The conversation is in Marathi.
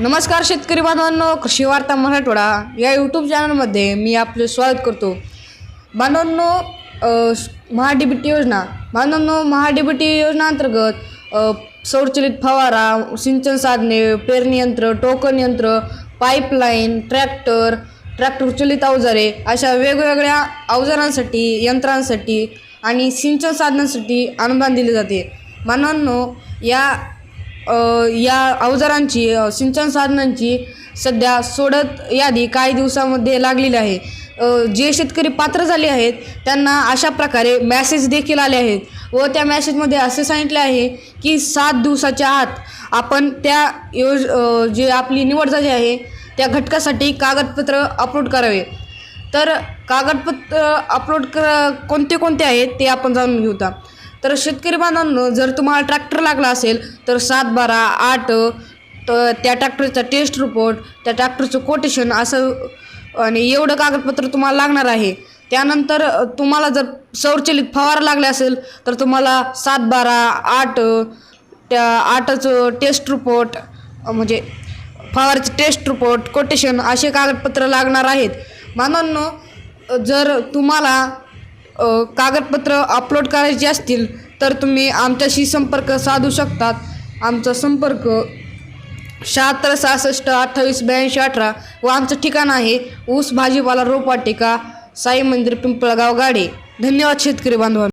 नमस्कार शेतकरी बांधवांनो कृषी वार्ता मराठवाडा या यूट्यूब चॅनलमध्ये मी आपले स्वागत करतो. बांधवांनो महाडीबीटी योजना. बांधवांनो महाडीबीटी योजना अंतर्गत सौरचलित फवारा सिंचन साधने पेरणी यंत्र टोकन यंत्र पाईपलाईन ट्रॅक्टर ट्रॅक्टर चलित अवजारे अशा वेगवेगळ्या अवजारांसाठी यंत्रांसाठी आणि सिंचन साधनांसाठी अनुदान दिले जाते. बांधवांनो या या अवजारांची सिंचन साधनांची सध्या सोडत यादी काही दिवसामध्ये लागलेली आहे. जे शेतकरी पात्र झाले आहेत त्यांना अशा प्रकारे मॅसेज देखील आले आहेत. व त्या मॅसेजमध्ये असे सांगितले आहे की सात दिवसाच्या आत आपण त्या योज जे आपली निवड झाली आहे त्या घटकासाठी कागदपत्र अपलोड करावे. तर कागदपत्र अपलोड कर कोणते कोणते आहेत ते आपण जाणून घेऊता. तर शेतकरी बांधवांनो जर तुम्हाला ट्रॅक्टर लागला असेल तर सात बारा आठ तर त्या ट्रॅक्टरचा टेस्ट रिपोर्ट त्या ट्रॅक्टरचं कोटेशन असं आणि एवढं कागदपत्र तुम्हाला लागणार आहे. त्यानंतर तुम्हाला जर सौरचलित फवारा लागले असेल तर तुम्हाला सात बारा आठ त्या आठचं टेस्ट रिपोर्ट म्हणजे फवारचे टेस्ट रिपोर्ट कोटेशन असे कागदपत्र लागणार आहेत. मानवांनो जर तुम्हाला कागदपत्र अपलोड करायची असतील तर तुम्ही आमच्याशी संपर्क साधू शकतात. आमचा संपर्क शहात्तर सहासष्ट अठ्ठावीस ब्याऐंशी अठरा व आमचं ठिकाण आहे ऊस भाजीपाला रोपवाटिका साई मंदिर पिंपळगाव गाडे. धन्यवाद शेतकरी बांधवांनो.